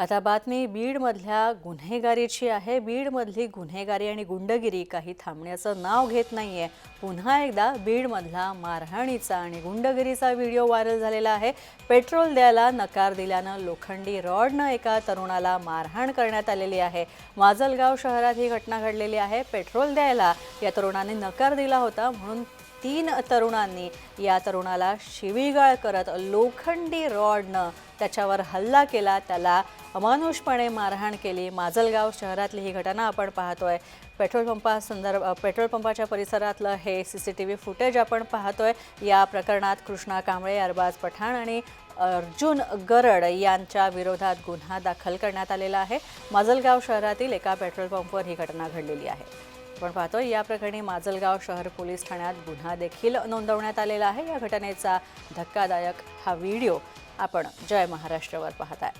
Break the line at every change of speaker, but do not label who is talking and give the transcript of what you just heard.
आता बातमी बीडमधल्या गुन्हेगारीची आहे. बीडमधली गुन्हेगारी आणि गुंडगिरी काही थांबण्याचं नाव घेत नाही आहे पुन्हा एकदा बीडमधला मारहाणीचा आणि गुंडगिरीचा व्हिडिओ व्हायरल झालेला आहे. पेट्रोल द्यायला नकार दिल्यानं लोखंडी रॉडनं एका तरुणाला मारहाण करण्यात आलेली आहे. माजलगाव शहरात ही घटना घडलेली आहे. पेट्रोल द्यायला या तरुणाने नकार दिला होता म्हणून तीन तरुणांनी या तरुणाला शिवीगाळ करत लोखंडी रॉडनं त्याच्यावर हल्ला केला. त्याला अमानुषपणे मारहाण केली. माजलगाव शहरातली ही घटना आपण पाहतोय. पेट्रोल पंपासंदर्भ पेट्रोल पंपाच्या परिसरातलं हे C C T V footage आपण पाहतोय. या प्रकरणात कृष्णा कांबळे अरबाज पठाण आणि अर्जुन गरड यांच्या विरोधात गुन्हा दाखल करण्यात आलेला आहे. माजलगाव शहरातील एका पेट्रोल पंपवर ही घटना घडलेली आहे. आपण पाहतोय या प्रकरणी माजलगाव शहर पोलीस ठाण्यात गुन्हा देखील नोंदवण्यात आलेला आहे. या घटनेचा धक्कादायक हा व्हिडिओ आपण जय महाराष्ट्रावर पाहताय.